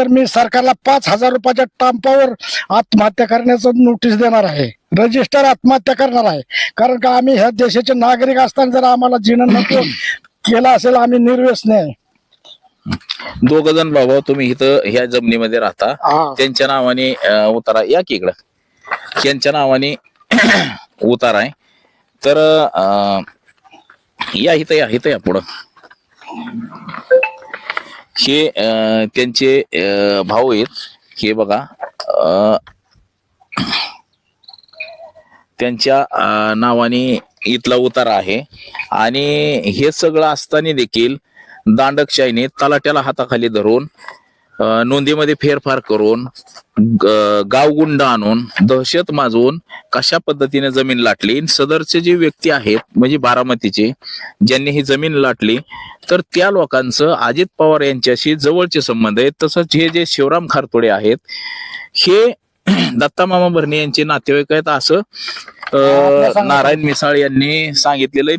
तर मी सरकारला पाच हजार रुपयाच्या टांपावर आत्महत्या करण्याचं नोटीस देणार आहे. रजिस्टर आत्महत्या करणार आहे. कारण का आम्ही ह्या देशाचे नागरिक असताना जर आम्हाला जीवन नको केलं असेल आम्ही निर्व्यसनी आहे. दोघ जण भाऊ तुम्ही इथं ह्या जमिनीमध्ये राहता. त्यांच्या नावाने अं, उतारा या की इकडं? त्यांच्या नावाने उतारा आहे. तर अं, या इथं या इथं या पुढं. हे त्यांचे भाऊ आहेत. हे बघा त्यांच्या नावाने इथला उतारा आहे. आणि हे सगळं असताना देखील दांडकशाहीने तलाट्याला हाताखाली धरून नोंदीमध्ये फेरफार करून गावगुंड आणून दहशत माजवून कशा पद्धतीने जमीन लाटली? सदरचे जे व्यक्ती आहेत म्हणजे बारामतीचे ज्यांनी ही जमीन लाटली तर त्या लोकांचं अजित पवार यांच्याशी जवळचे संबंध आहेत. तसंच हे जे शिवराम खारतोडे आहेत हे दत्ता मामा भरणे यांचे नातेवाईक आहेत असं सांगा. नारायण मिसाळ यांनी सांगितलेलं आहे.